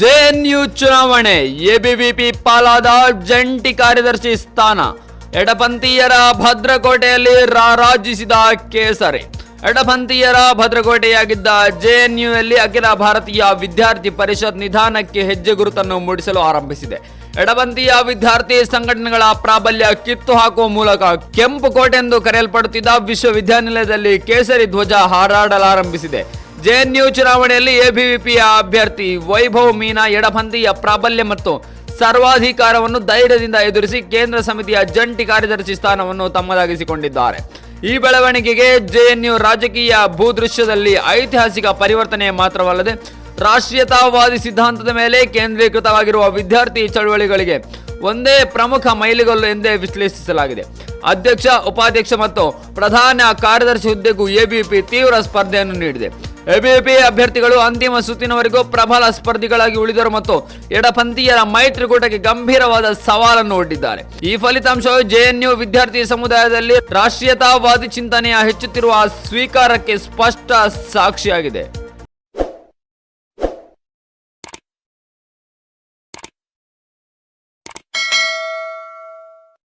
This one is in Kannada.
ಜೆಎನ್ಯು ಚುನಾವಣೆ ಎಬಿವಿಪಿ ಪಾಲಾದ ಜಂಟಿ ಕಾರ್ಯದರ್ಶಿ ಸ್ಥಾನ. ಎಡಪಂಥೀಯರ ಭದ್ರಕೋಟೆಯಲ್ಲಿ ರಾರಾಜಿಸಿದ ಕೇಸರಿ. ಎಡಪಂಥೀಯರ ಭದ್ರಕೋಟೆಯಾಗಿದ್ದ ಜೆಎನ್ಯುಯಲ್ಲಿ ಅಖಿಲ ಭಾರತೀಯ ವಿದ್ಯಾರ್ಥಿ ಪರಿಷತ್ ನಿಧಾನಕ್ಕೆ ಹೆಜ್ಜೆ ಗುರುತನ್ನು ಮೂಡಿಸಲು ಆರಂಭಿಸಿದೆ. ಎಡಪಂಥೀಯ ವಿದ್ಯಾರ್ಥಿ ಸಂಘಟನೆಗಳ ಪ್ರಾಬಲ್ಯ ಕಿತ್ತು ಹಾಕುವ ಮೂಲಕ ಕೆಂಪು ಕೋಟೆ ಎಂದು ಕರೆಯಲ್ಪಡುತ್ತಿದ್ದ ವಿಶ್ವವಿದ್ಯಾನಿಲಯದಲ್ಲಿ ಕೇಸರಿ ಧ್ವಜ ಹಾರಾಡಲಾರಂಭಿಸಿದೆ. ಜೆಎನ್ಯು ಚುನಾವಣೆಯಲ್ಲಿ ಎಬಿವಿಪಿಯ ಅಭ್ಯರ್ಥಿ ವೈಭವ್ ಮೀನಾ ಎಡಪಂಥೀಯ ಪ್ರಾಬಲ್ಯ ಮತ್ತು ಸರ್ವಾಧಿಕಾರವನ್ನು ಧೈರ್ಯದಿಂದ ಎದುರಿಸಿ ಕೇಂದ್ರ ಸಮಿತಿಯ ಜಂಟಿ ಕಾರ್ಯದರ್ಶಿ ಸ್ಥಾನವನ್ನು ತಮ್ಮದಾಗಿಸಿಕೊಂಡಿದ್ದಾರೆ. ಈ ಬೆಳವಣಿಗೆಗೆ ಜೆಎನ್ಯು ರಾಜಕೀಯ ಭೂದೃಶ್ಯದಲ್ಲಿ ಐತಿಹಾಸಿಕ ಪರಿವರ್ತನೆ ಮಾತ್ರವಲ್ಲದೆ ರಾಷ್ಟ್ರೀಯತಾವಾದಿ ಸಿದ್ಧಾಂತದ ಮೇಲೆ ಕೇಂದ್ರೀಕೃತವಾಗಿರುವ ವಿದ್ಯಾರ್ಥಿ ಚಳವಳಿಗಳಿಗೆ ಒಂದೇ ಪ್ರಮುಖ ಮೈಲಿಗಲ್ಲು ಎಂದೇ ವಿಶ್ಲೇಷಿಸಲಾಗಿದೆ. ಅಧ್ಯಕ್ಷ, ಉಪಾಧ್ಯಕ್ಷ ಮತ್ತು ಪ್ರಧಾನ ಕಾರ್ಯದರ್ಶಿ ಹುದ್ದೆಗೂ ಎಬಿಪಿ ತೀವ್ರ ಸ್ಪರ್ಧೆಯನ್ನು ನೀಡಿದೆ. ಎಬಿಪಿ ಅಭ್ಯರ್ಥಿಗಳು ಅಂತಿಮ ಸುತ್ತಿನವರೆಗೂ ಪ್ರಬಲ ಸ್ಪರ್ಧಿಗಳಾಗಿ ಉಳಿದರು ಮತ್ತು ಎಡಪಂಥೀಯರ ಮೈತ್ರಿಕೂಟಕ್ಕೆ ಗಂಭೀರವಾದ ಸವಾಲನ್ನು ಒಡ್ಡಿದ್ದಾರೆ. ಈ ಫಲಿತಾಂಶವು ಜೆಎನ್ಯು ವಿದ್ಯಾರ್ಥಿ ಸಮುದಾಯದಲ್ಲಿ ರಾಷ್ಟ್ರೀಯತಾವಾದಿ ಚಿಂತನೆಯ ಹೆಚ್ಚುತ್ತಿರುವ ಸ್ವೀಕಾರಕ್ಕೆ ಸ್ಪಷ್ಟ ಸಾಕ್ಷಿಯಾಗಿದೆ.